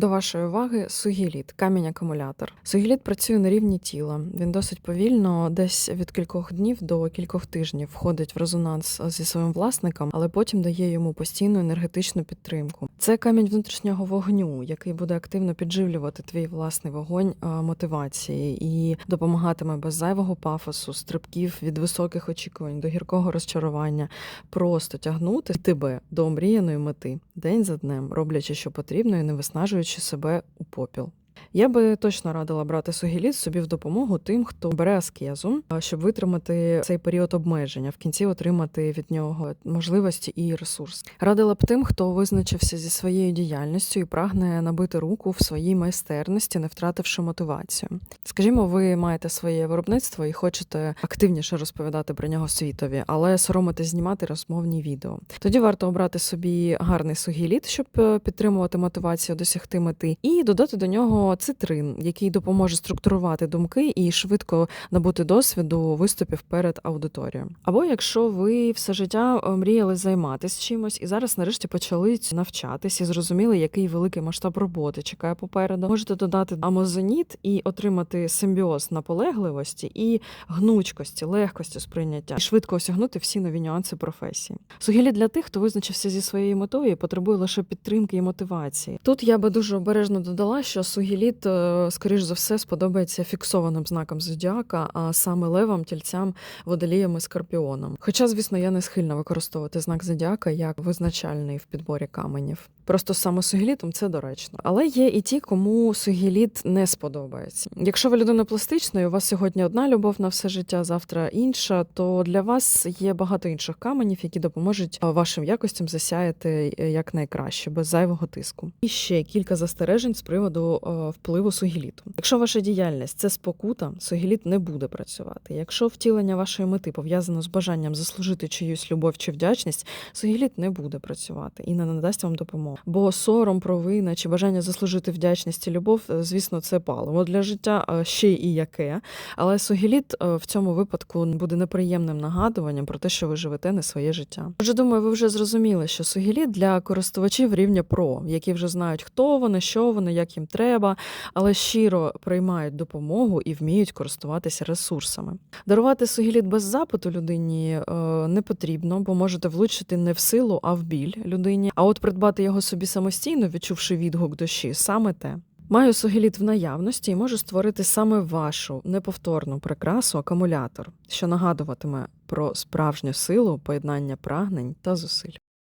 До вашої уваги сугіліт, камінь-акумулятор. Сугіліт працює на рівні тіла. Він досить повільно, десь від кількох днів до кількох тижнів входить в резонанс зі своїм власником, але потім дає йому постійну енергетичну підтримку. Це камінь внутрішнього вогню, який буде активно підживлювати твій власний вогонь мотивації і допомагатиме без зайвого пафосу, стрибків від високих очікувань до гіркого розчарування, просто тягнути тебе до омріяної мети день за днем, роблячи, що потрібно, і не виснажуючи себе у попіл. Я би точно радила брати сугіліт собі в допомогу тим, хто бере аскезу, щоб витримати цей період обмеження, в кінці отримати від нього можливості і ресурс. Радила б тим, хто визначився зі своєю діяльністю і прагне набити руку в своїй майстерності, не втративши мотивацію. Скажімо, ви маєте своє виробництво і хочете активніше розповідати про нього світові, але соромитесь знімати розмовні відео. Тоді варто обрати собі гарний сугіліт, щоб е, підтримувати мотивацію досягти мети, і додати до нього цитрин, який допоможе структурувати думки і швидко набути досвіду виступів перед аудиторією. Або якщо ви все життя е, мріяли займатися чимось і зараз нарешті почали навчатись і зрозуміли, який великий масштаб роботи чекає попереду, можете додати амозоніт і отримати симбіоз наполегливості і гнучкості, легкості сприйняття і швидко осягнути всі нові нюанси професії. Сугілі для тих, хто визначився зі своєю метою і потребує лише підтримки і мотивації. Тут я би дуже обережно додала, що сугіліт, е, скоріш за все, сподобається фіксованим знаком зодіака, а саме левам, тільцям, водоліям і скорпіоном. Хоча, звісно, я не схильна використовувати знак зодіака як визначальний в підборі каменів. Просто саме сугілітом це доречно. Але є і ті, кому сугіліт не сподобається. Якщо ви людина пластична, і у вас сьогодні одна любов на все життя, завтра інша, то для вас є багато інших каменів, які допоможуть вашим якостям засяяти е, якнайкраще, без зайвого тиску. І ще кілька застережень з приводу е, впливу сугіліту. Якщо ваша діяльність це спокута, сугіліт не буде працювати. Якщо втілення вашої мети пов'язано з бажанням заслужити чиюсь любов чи вдячність, сугіліт не буде працювати і не надасть вам допомогу. Бо сором, провина чи бажання заслужити вдячність і любов, е, звісно, це паливо для життя ще і яке. Але сугіліт е, в цьому випадку буде неприємним нагадуванням про те, що ви живете не своє життя. Отже, думаю, ви вже зрозуміли, що сугіліт для користувачів рівня ПРО, які вже знають, хто вони, що вони, як їм треба, але щиро приймають допомогу і вміють користуватися ресурсами. Дарувати сугіліт без запиту людині е, не потрібно, бо можете влучити не в силу, а в біль людині. А от придбати його собі самостійно, відчувши відгук душі, саме те. Маю сугеліт в наявності і можу створити саме вашу неповторну прикрасу акумулятор, що нагадуватиме про справжню силу поєднання прагнень та зусиль.